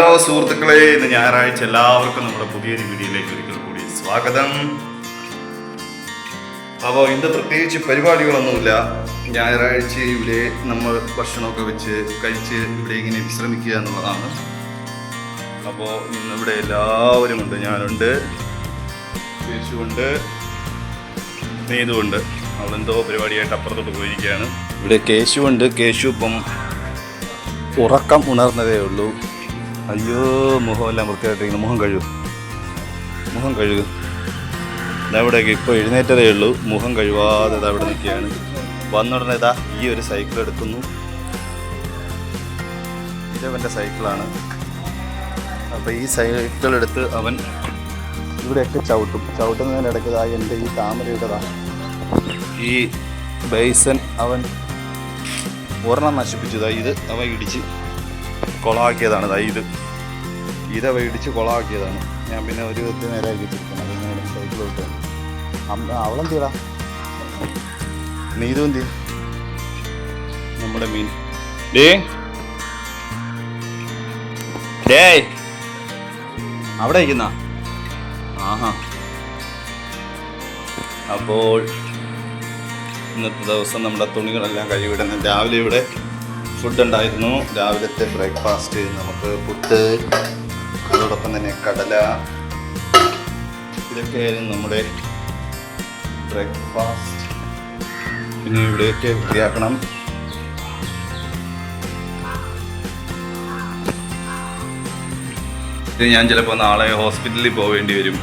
Hello സുഹൃത്തുക്കളെ ഇന്ന് ഞായറാഴ്ച എല്ലാവർക്കും നമ്മുടെ പുതിയൊരു വീഡിയോയിലേക്ക് ഒരിക്കൽ കൂടി സ്വാഗതം. അപ്പോൾ ഇന്ന് പ്രത്യേകിച്ച് പരിപാടികളൊന്നുമില്ല. ഞായറാഴ്ച ഇവിടെ നമ്മൾ ഭക്ഷണമൊക്കെ വെച്ച് കഴിച്ച് ഇവിടെ ഇങ്ങനെ വിശ്രമിക്കുക എന്നുള്ളതാണ്. അപ്പോൾ ഇന്ന് ഇവിടെ എല്ലാവരും ഉണ്ട്. ഞാനുണ്ട് യേശുണ്ട് നീതുണ്ട് അവളെന്തോ പരിപാടിയായിട്ട് അപ്പുറത്തോട്ട് പോയിരിക്കുകയാണ്. ഇവിടെ കേശുവുണ്ട്. കേശു ഇപ്പം ഉറക്കം ഉണർന്നതേ ഉള്ളൂ. അയ്യോ മുഖമെല്ലാം വൃത്തിയായിട്ടിരിക്കുന്നു. മുഖം കഴുകും. മുഖം കഴുകും. ഇതവിടെയൊക്കെ ഇപ്പോൾ എഴുന്നേറ്റതേ ഉള്ളൂ. മുഖം കഴുകാതെ ഇതാ അവിടെ നിൽക്കുകയാണ്. വന്നുടനെ ഇതാ ഈ ഒരു സൈക്കിൾ എടുക്കുന്നു. ഇതവന്റെ സൈക്കിളാണ് അപ്പോൾ ഈ സൈക്കിൾ എടുത്ത് അവൻ ഇവിടെയൊക്കെ ചവിട്ടും. ചവിട്ടുന്നതിനിടയ്ക്ക് ഇതാ എന്റെ ഈ താമരയുടേതാ ഈ ബേസൻ അവൻ ഒരെണ്ണം നശിപ്പിച്ചതാ ഇത് അവൻ ഇടിച്ച് കൊളാക്കിയതാണ്. ഇത്. ഇത ഇടിച്ച് കൊളാക്കിയതാണ്. ഞാൻ പിന്നെ ഒരു വിധത്തിൽ നേരാക്കി വെച്ചിരിക്കണം അതിങ്ങനെ സൈക്കിൾ അവളെന്തിയടാ നീതു എന്തി നമ്മുടെ മീൻ. ഡേ. ഡേ. അവിടെ ഇരിക്കുന്ന? ആഹാ. അപ്പോൾ ഇന്നത്തെ ദിവസം നമ്മുടെ തുണികളെല്ലാം കഴിവിടുന്നു രാവിലെ ഇവിടെ ഫുഡ് ഉണ്ടായിരുന്നു രാവിലത്തെ ബ്രേക്ക്ഫാസ്റ്റ് നമുക്ക് പുട്ട് അതോടൊപ്പം തന്നെ കടല. ഇതൊക്കെയായിരുന്നു നമ്മുടെ ബ്രേക്ക്ഫാസ്റ്റ്. പിന്നെ ഇവിടെയൊക്കെ വൃത്തിയാക്കണം ഞാൻ ചിലപ്പോൾ നാളെ ഹോസ്പിറ്റലിൽ പോവേണ്ടി വരും.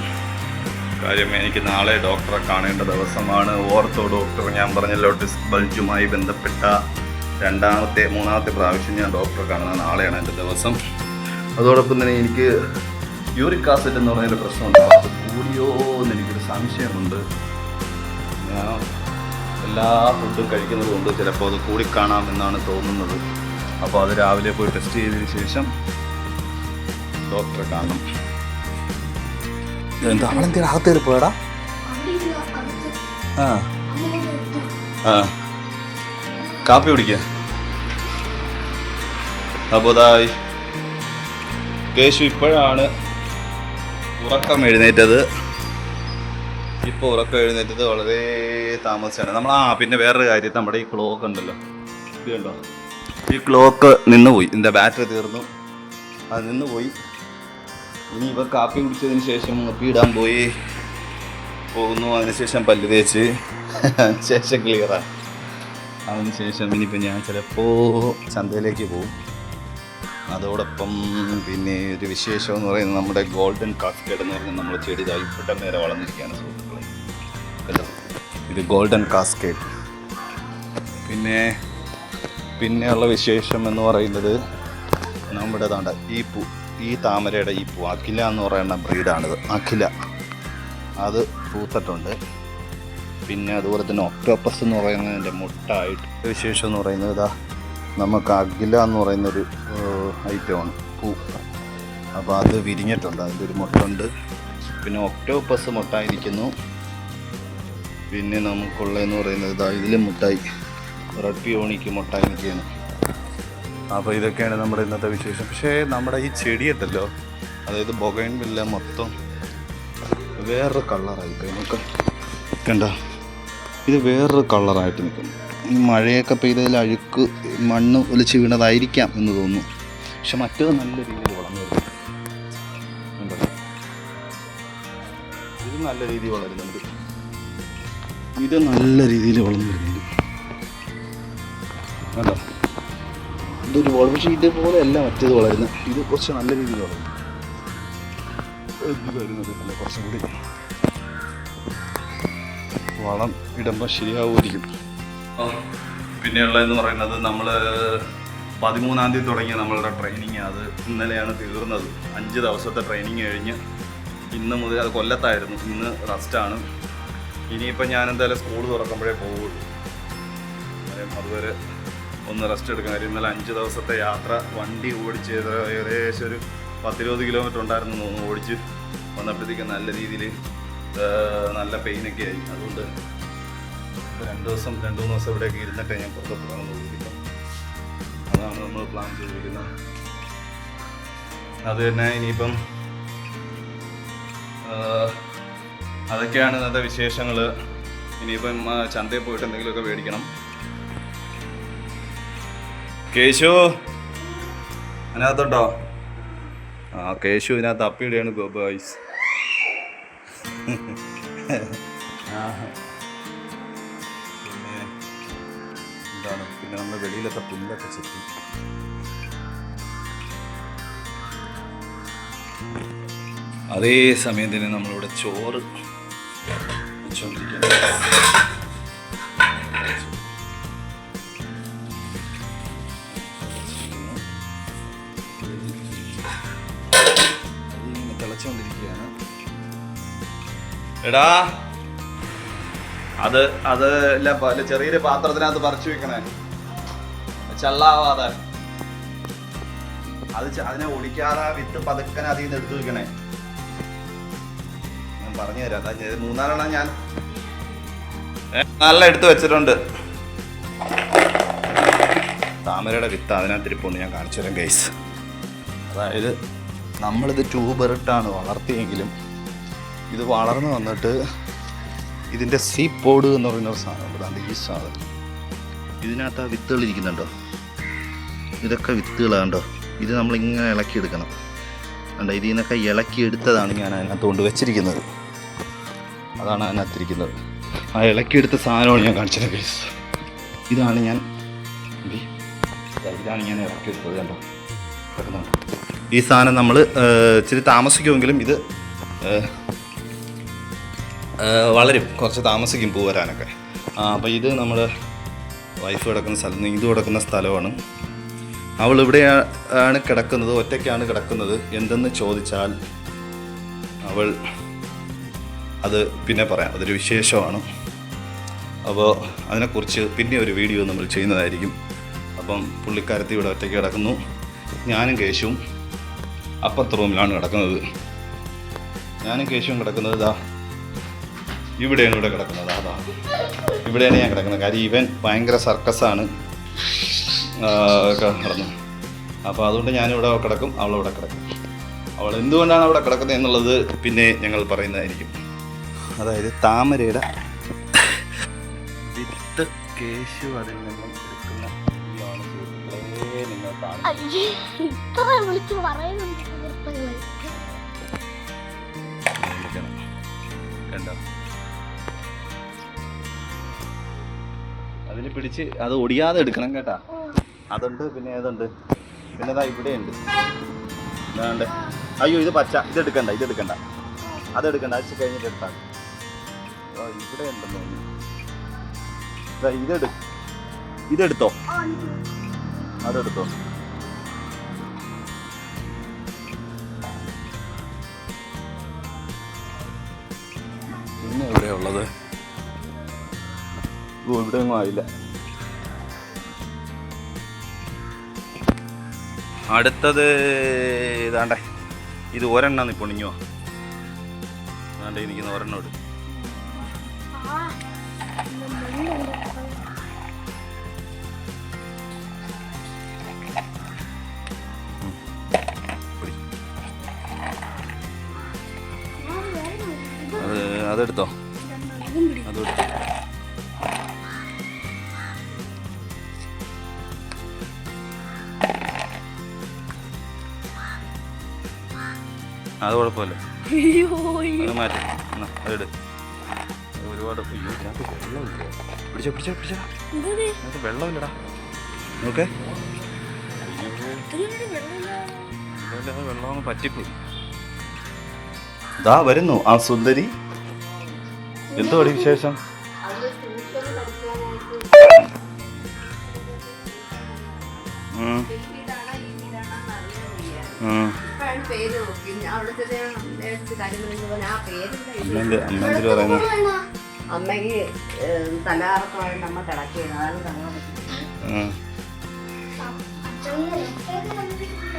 കാര്യം എനിക്ക് നാളെ ഡോക്ടറെ കാണേണ്ട ദിവസമാണ്. ഓർത്തോ ഡോക്ടർ ഞാൻ പറഞ്ഞല്ലോ ഡിസ്ക് ബൾജുമായി ബന്ധപ്പെട്ട രണ്ടാമത്തെ മൂന്നാമത്തെ പ്രാവശ്യം ഞാൻ ഡോക്ടറെ കാണുന്ന നാളെയാണ് എന്റെ ദിവസം. അതോടൊപ്പം തന്നെ എനിക്ക് യൂറിക് ആസിഡ് എന്ന് പറയുന്ന പ്രശ്നമുണ്ട്. അത് കൂടിയോ എന്ന് എനിക്കൊരു സംശയമുണ്ട്. ഞാൻ എല്ലാ ഫുഡും കഴിക്കുന്നത് കൊണ്ട് ചിലപ്പോൾ അത് കൂടിക്കാണാം എന്നാണ് തോന്നുന്നത്. അപ്പോൾ അത് രാവിലെ പോയി ടെസ്റ്റ് ചെയ്തതിന് ശേഷം ഡോക്ടറെ കാണണം. എന്താ അവളെന്തിനാ അകത്ത്. കയറി പോയടാ ആ ആ. കാപ്പി കുടിക്കുക അപ്പോൾ ഇതായി കേശു ഇപ്പോഴാണ് ഉറക്കം എഴുന്നേറ്റത്. ഇപ്പോൾ ഉറക്കം എഴുന്നേറ്റത് വളരെ താമസിച്ചാണ്. നമ്മൾ ആ പിന്നെ വേറൊരു കാര്യം നമ്മുടെ ഈ ക്ലോക്ക് ഉണ്ടല്ലോ. ഇത് കണ്ടോ? ഈ ക്ലോക്ക് നിന്നുപോയി ഇതിന്റെ ബാറ്ററി തീർന്നു. അത് നിന്നുപോയി ഇനി ഇവ കാപ്പി കുടിച്ചതിന് ശേഷം ഇടാൻ പോയി. പോകുന്നു. അതിനുശേഷം പല്ല് തേച്ച്. ശേഷം ക്ലിയറാണ് അതിന് ശേഷം ഇനിയിപ്പോൾ ഞാൻ ചിലപ്പോൾ ചന്തയിലേക്ക് പോകും. അതോടൊപ്പം പിന്നെ ഒരു വിശേഷം എന്ന് പറയുന്നത് നമ്മുടെ ഗോൾഡൻ കാസ്കേഡ് എന്ന് പറയുന്നത് നമ്മൾ ചെടി ഇതായി പെട്ടെന്ന് നേരെ വളർന്നിരിക്കുകയാണ് സുഹൃത്തുക്കളെ. കണ്ടോ? ഇത് ഗോൾഡൻ കാസ്കേഡ്. പിന്നെ പിന്നെയുള്ള വിശേഷം എന്ന് പറയുന്നത് നമ്മുടെ താണ്ട ഈ പൂ ഈ താമരയുടെ ഈ പൂ അഖില എന്ന് പറയുന്ന ബ്രീഡാണിത് അഖില. അത് പൂത്തിട്ടുണ്ട്. പിന്നെ അതുപോലെ തന്നെ ഒക്ടോപ്പസ് എന്ന് പറയുന്നതിന്റെ മുട്ടായിട്ട്. വിശേഷം എന്ന് പറയുന്നത് ഇതാ നമുക്ക് അഖില എന്ന് പറയുന്നൊരു ഐറ്റമാണ് പൂ. അപ്പോൾ അത് വിരിഞ്ഞിട്ടുണ്ട്. അതിന്റെ ഒരു മുട്ടുണ്ട്. പിന്നെ ഒക്ടോപ്പസ് മുട്ടായിരിക്കുന്നു. പിന്നെ നമുക്കുള്ളതെന്ന് പറയുന്നത് ഇതാ ഇതിലും മുട്ടായി. റെഡ് പിയോണിക്ക് മുട്ടായി നിൽക്കുകയാണ് അപ്പോൾ ഇതൊക്കെയാണ് നമ്മുടെ ഇന്നത്തെ വിശേഷം. പക്ഷേ നമ്മുടെ ഈ ചെടിയുണ്ടല്ലോ അതായത് ബൊഗൈൻ വില്ല മൊത്തം വേറൊരു കളറായി നമുക്ക് കണ്ട? ഇത് വേറൊരു കളറായിട്ട് നിൽക്കുന്നു. ഈ മഴയൊക്കെ പെയ്തതിൽ അഴുക്ക് മണ്ണ് ഒലിച്ച് വീണതായിരിക്കാം എന്ന് തോന്നുന്നു. പക്ഷെ മറ്റേത് നല്ല രീതിയിൽ വളർന്നു ഇത് നല്ല രീതിയിൽ വളരുന്നുണ്ട്. ഇത് നല്ല രീതിയിൽ വളർന്നു വരുന്നുണ്ട്. കണ്ടോ? ഇതൊരു വള പക്ഷേ ഇതേപോലെ അല്ല മറ്റേത് വളരുന്നത്. ഇത് കുറച്ച് നല്ല രീതിയിൽ വളരുന്നു ഇത് വരുന്നത് അല്ല കുറച്ചും കൂടി വളം ഇടുമ്പോൾ ശരിയാവുമായിരിക്കും. പിന്നെയുള്ളതെന്ന് പറയുന്നത് നമ്മൾ പതിമൂന്നാം തീയതി തുടങ്ങിയ നമ്മളുടെ ട്രെയിനിങ് അത് ഇന്നലെയാണ് തീർന്നത്. അഞ്ച് ദിവസത്തെ ട്രെയിനിങ് കഴിഞ്ഞ് ഇന്ന് മുതൽ അത് കൊല്ലത്തായിരുന്നു. ഇന്ന് റെസ്റ്റാണ് ഇനിയിപ്പോൾ ഞാൻ എന്തായാലും സ്കൂൾ തുറക്കുമ്പോഴേ പോവുള്ളൂ. അതുവരെ ഒന്ന് റെസ്റ്റ് എടുക്കാൻ കാര്യം. ഇന്നലെ അഞ്ച് ദിവസത്തെ യാത്ര വണ്ടി ഓടിച്ച് ഏകദേശം ഒരു പത്തിരുപത് കിലോമീറ്റർ ഉണ്ടായിരുന്നു എന്ന് ഓടിച്ച് വന്നപ്പോഴത്തേക്കും നല്ല രീതിയിൽ നല്ല പെയിനൊക്കെ ആയി. അതുകൊണ്ട് രണ്ട് ദിവസം രണ്ട് മൂന്ന് ദിവസം ഇവിടെയൊക്കെ ഇരുന്നിട്ടേ ഞാൻ പുറത്തോട്ട് പോകണമെന്ന് ചോദിക്കാം അതാണ് നമ്മൾ പ്ലാൻ ചെയ്തിരിക്കുന്നത്. അത് തന്നെ ഇനിയിപ്പം അതൊക്കെയാണ് ഇന്നത്തെ വിശേഷങ്ങൾ ഇനിയിപ്പം ചന്തയിൽ പോയിട്ട് എന്തെങ്കിലുമൊക്കെ മേടിക്കണം. കേശു അതിനകത്തുണ്ടോ? ആ കേശു ഇതിനകത്ത് അപ്പിയുടെയാണ് ഗോബായ്സ് പിന്നെ എന്താണ്? പിന്നെ നമ്മൾ പുല്ലൊക്കെ ചെത്തി. അതേ സമയം തന്നെ നമ്മളിവിടെ ചോറ് വെച്ചുകൊണ്ടിരിക്കുകയാണ് എടാ. അത് അത് അല്ല ചെറിയൊരു പാത്രത്തിനകത്ത് പറിച്ചു വെക്കണേ. ചള്ളാവാതെ. അത് അതിനെ ഒടിക്കാതെ വിത്ത് പതുക്കനെ അതിൽ നിന്ന് എടുത്തു വെക്കണേ. ഞാൻ പറഞ്ഞു തരാം. മൂന്നാലെണ്ണം ഞാൻ നല്ല എടുത്തു വെച്ചിട്ടുണ്ട്. താമരയുടെ വിത്ത് അതിനകത്ത് ഇരിപ്പുണ്ട്. ഞാൻ കാണിച്ചു തരാം ഗൈസ് അതായത് നമ്മളിത് ട്യൂബറിട്ടാണ് വളർത്തിയെങ്കിലും ഇത് വളർന്നു വന്നിട്ട് ഇതിന്റെ സീ പോഡ് എന്ന് പറയുന്ന ഒരു സാധനം അതാണ്ട് ഈ സാധനം. ഇതിനകത്ത് ആ വിത്തുകൾ ഇരിക്കുന്നുണ്ടോ? ഇതൊക്കെ വിത്തുകളാണ്ടോ ഇത് നമ്മളിങ്ങനെ ഇളക്കിയെടുക്കണം. കണ്ടോ ഇതിൽ നിന്നൊക്കെ ഇളക്കിയെടുത്തതാണ് ഞാൻ അതിനകത്ത് കൊണ്ട് വെച്ചിരിക്കുന്നത്. അതാണ് അതിനകത്തിരിക്കുന്നത്. ആ ഇളക്കിയെടുത്ത സാധനമാണ് ഞാൻ കാണിച്ചത് കേസ് ഇതാണ് ഞാൻ ഇതാണ് ഞാൻ ഇളക്കിയെടുത്തത് കണ്ടോ? കിടക്കുന്നുണ്ട്. ഈ സാധനം നമ്മൾ ഇച്ചിരി താമസിക്കുമെങ്കിലും ഇത് വളരും. കുറച്ച് താമസിക്കും പൂ വരാനൊക്കെ. അപ്പോൾ ഇത് നമ്മൾ വൈഫ് കിടക്കുന്ന സ്ഥലം നീന്തു കിടക്കുന്ന സ്ഥലമാണ്. അവൾ ഇവിടെയാണ് കിടക്കുന്നത് ഒറ്റയ്ക്കാണ് കിടക്കുന്നത് എന്തെന്ന് ചോദിച്ചാൽ അവൾ അത് പിന്നെ പറയാം. അതൊരു വിശേഷമാണ്. അപ്പോൾ അതിനെക്കുറിച്ച് പിന്നെ ഒരു വീഡിയോ നമ്മൾ ചെയ്യുന്നതായിരിക്കും. അപ്പം പുള്ളിക്കാരത്തി ഇവിടെ ഒറ്റയ്ക്ക് കിടക്കുന്നു. ഞാനും കേശുവും അപ്പുറത്തെ റൂമിലാണ് കിടക്കുന്നത്. ഞാനും കേശുവും കിടക്കുന്നത് ഇതാ ഇവിടെയാണ് ഇവിടെ കിടക്കുന്നത്. അതാ. ഇവിടെയാണ് ഞാൻ കിടക്കുന്നത്. കാര്യം ഇവൻ ഭയങ്കര സർക്കസാണ്. കിടന്നു അപ്പോൾ അതുകൊണ്ട് ഞാനിവിടെ കിടക്കും അവളവിടെ കിടക്കും. അവൾ എന്തുകൊണ്ടാണ് അവിടെ കിടക്കുന്നത് എന്നുള്ളത് പിന്നെ ഞങ്ങൾ പറയുന്നതായിരിക്കും. അതായത് താമരയുടെ വിത്ത് കേശു അതിൽ നിന്നും എടുക്കുന്ന ഇതാണ് അതിൽ പിടിച്ച് അത് ഒടിയാതെ എടുക്കണം കേട്ടാ. അതുണ്ട് പിന്നെ ഏതുണ്ട്? പിന്നെ ഇതാ ഇവിടെ ഉണ്ട് ഇതാണ്ട്. അയ്യോ ഇത് പച്ച. ഇത് എടുക്കണ്ട ഇത് എടുക്കണ്ട. അത് എടുക്കണ്ട അടിച്ച് കഴിഞ്ഞിട്ട് എടുത്താൽ ഇവിടെ ഉണ്ടെന്ന് ഇതെടു ഇതെടുത്തോ അതെടുത്തോ പിന്നെ എവിടെയാ ഉള്ളത്? ഓ ഇവിടെ ഒന്നും ആയില്ല. അടുത്തത് ഇതാണ്ടേ. ഇത് ഒരെണ്ണം ഇപ്പോൾ പൊണിഞ്ഞോ? ഇതാണ്ടേ നിൽക്കുന്ന ഒരെണ്ണം എടുക്കും അതെടുത്തോ? അതെടുത്തോ അത് കുഴപ്പമില്ല. അത് മാറ്റി. അതെട് ഒരുപാട് വെള്ളമില്ല. പിടിച്ചോ പിടിച്ചോ പിടിച്ചോ. നമുക്ക് വെള്ളമില്ലടാ. നോക്കേ. വെള്ളം പറ്റിപ്പോയി. ദാ വരുന്നു ആ സുന്ദരി. എന്തോ വിശേഷം? ഉം. ഉം. ഇപ്പോഴാണ് പേര് നോക്കി അവിടുത്തെ വേണോ? അമ്മയ്ക്ക് തലകറക്കം വേണ്ട അമ്മ കിടക്കുകയാണ് അതാണ് ലെഫ്റ്റേക്ക് കണ്ടിട്ടില്ല.